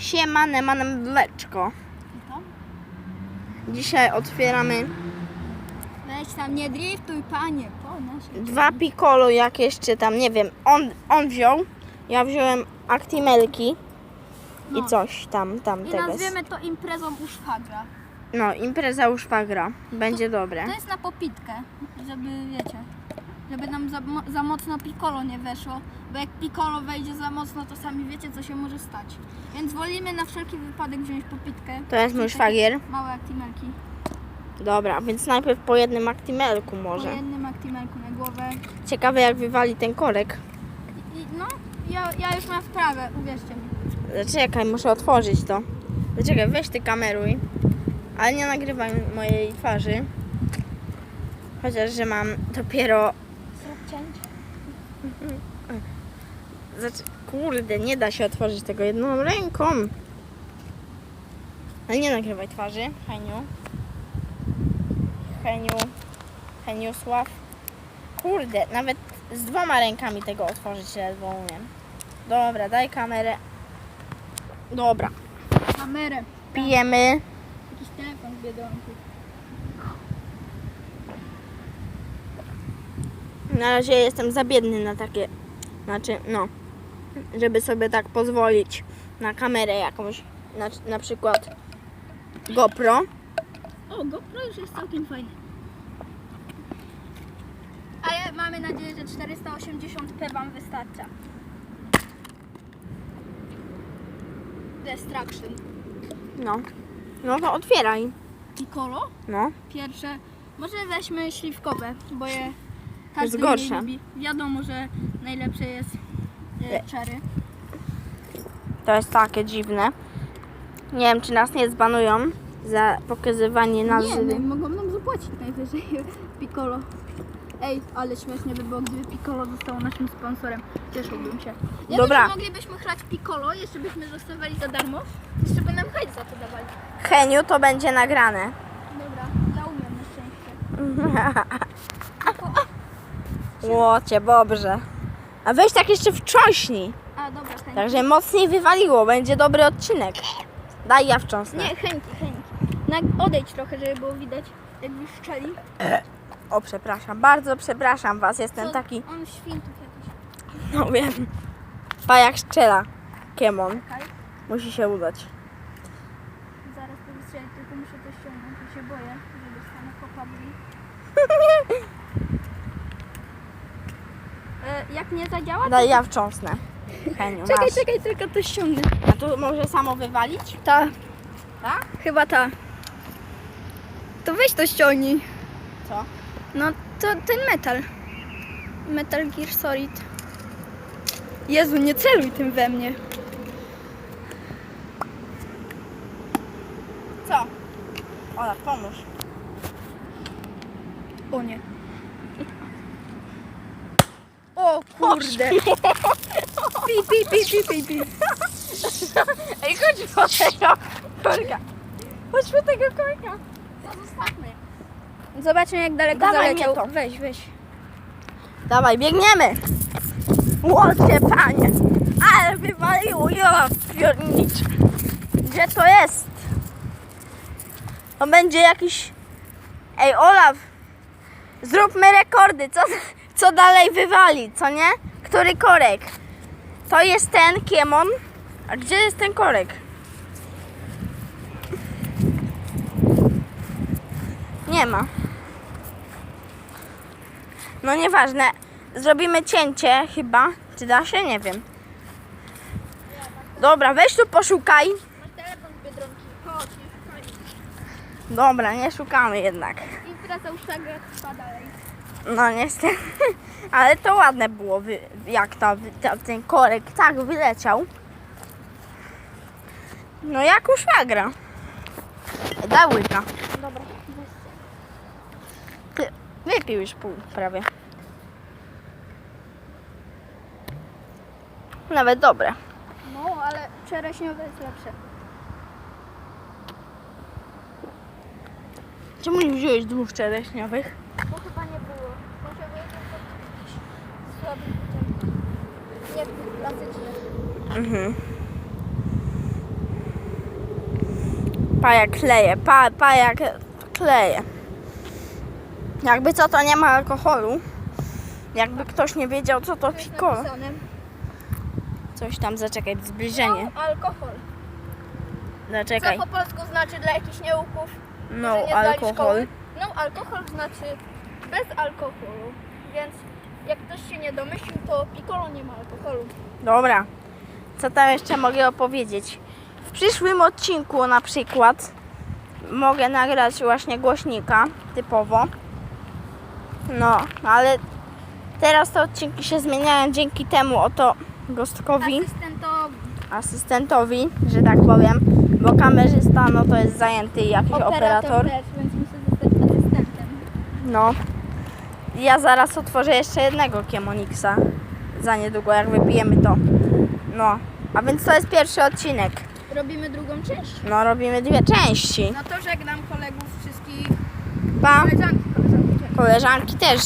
Siema, nemaneczko. I to? Dzisiaj otwieramy Weź tam, nie driftuj, panie. Po naszej. dwa piccolo jakieś czy tam, nie wiem. On, on wziął, ja wziąłem Actimelki No. i coś tam, tam I tego. nazwiemy to imprezą u szwagra. No, impreza u szwagra. Będzie dobre. To jest na popitkę, żeby, wiecie, żeby nam za, mo- za mocno piccolo nie weszło, bo jak piccolo wejdzie za mocno, to sami wiecie, co się może stać. Więc wolimy na wszelki wypadek wziąć popitkę. To jest mój Takie szwagier. Małe aktimelki. Dobra, więc najpierw po jednym Actimelku Po może. jednym aktimelku na głowę. Ciekawe jak wywali ten korek. I, i, no, ja, ja już mam wprawę, uwierzcie mi. Zaczekaj, muszę otworzyć to. Zaczekaj, weź ty kameruj. Ale nie nagrywaj mojej twarzy. Chociaż, że mam dopiero... Cięcie. Zac... Kurde, nie da się otworzyć tego jedną ręką. Ale nie nagrywaj twarzy, Heniu. Heniu. Heniusław. Kurde, nawet z dwoma rękami tego otworzyć ledwo umiem. Dobra, daj kamerę. Dobra, Kamerę. pijemy. Jakiś telefon z Na razie jestem za biedny na takie, znaczy, no, żeby sobie tak pozwolić na kamerę jakąś, na, na przykład GoPro. O, GoPro już jest całkiem fajny. Ale mamy nadzieję, że 480p Wam wystarcza. Destruction. No, no to otwieraj. Piccolo? No, Pierwsze. Może weźmy śliwkowe, bo je każdy mniej gorsze. lubi. Wiadomo, że najlepsze jest e, cherry. to jest takie dziwne. Nie wiem, czy nas nie zbanują za pokazywanie Nie, nazwy. no, mogą nam zapłacić najwyżej Piccolo. Ej, ale śmiesznie by było, gdyby Piccolo zostało naszym sponsorem. Cieszyłbym się. Nie Dobra. Moglibyśmy chlać Piccolo, jeszcze byśmy dostawali za darmo, jeszcze by nam hajs za to dawali. Heniu, to będzie nagrane. Dobra, ja umiem na szczęście. Łocie, dobrze. A weź tak jeszcze wtrząśnij. A, dobra, chęci. Także mocniej wywaliło, będzie dobry odcinek. Daj ja wtrząsnę. Nie, chęci, chęci. Na, odejdź trochę, żeby było widać, jakby szczeli. O, przepraszam, bardzo przepraszam was, jestem Co? taki, On świntów jakiś. no wiem, pa jak strzela. Kiemon, Czekaj. musi się udać. Zaraz to wystrzeli, tylko muszę to ściągnąć, bo się boję, że dostanę. E, jak nie zadziała. Daj ja wtrząsnę. Heniu, Czekaj, masz. czekaj, tylko to ściągnę. A tu może samo wywalić? Ta, Tak? chyba ta. To weź to ściągnij. Co? No, to ten metal. Metal Gear Solid. Jezu, nie celuj tym we mnie. Co? Ola, pomóż. O nie. O kurde. Pi, pi, pi, pi, pi, pi. Ej, chodź po tego korka. Chodź po tego korka. To zostawmy. Zobaczmy jak daleko Dawaj zaleciał. mnie to. Weź, weź. Dawaj, biegniemy. Łocie, panie. Ale wywaliło, ja pierniczę. Gdzie to jest? To będzie jakiś... Ej, Olaf, zróbmy rekordy. Co, co dalej wywali, co nie? Który korek? To jest ten Kiemon. A gdzie jest ten korek? Nie ma. No nieważne. Zrobimy cięcie chyba. Czy da się? Nie wiem. Dobra, weź tu poszukaj. Dobra, nie szukamy jednak. Impreza u szwagra trwa dalej. No niestety. Ale to ładne było, jak to, to, ten korek tak wyleciał. No jak u szwagra. Daj łyka. Dobra, wypił już pół prawie. Nawet dobre. No, ale czereśniowe jest lepsze. Czemu nie wziąłeś dwóch czereśniowych? Bo chyba nie było. Musiał jakiś słaby wyciąg. Nie, klasyczny. Mhm. Pa jak kleje, pa, pa jak kleje. Jakby co, to nie ma alkoholu. Jakby ktoś nie wiedział, co to piccolo. Coś tam, zaczekaj, zbliżenie. No alkohol. Zaczekaj. Co po polsku znaczy dla jakichś nieuków? No, nie alkohol. No alkohol znaczy bez alkoholu. Więc jak ktoś się nie domyślił, to piccolo nie ma alkoholu. Dobra. Co tam jeszcze mogę opowiedzieć? W przyszłym odcinku na przykład mogę nagrać właśnie głośnika typowo. No, ale teraz te odcinki się zmieniają dzięki temu oto gostkowi, Asystentowi. asystentowi, że tak powiem, bo kamerzysta no to jest zajęty jakiś operator. też, więc muszę zostać asystentem. No. Ja zaraz otworzę jeszcze jednego Kiemonixa. Za niedługo, jak wypijemy to. No. A więc to jest pierwszy odcinek. Robimy drugą część. No, robimy dwie części. No to żegnam kolegów wszystkich. Pa. Koleżanki, koleżanki. Koleżanki też.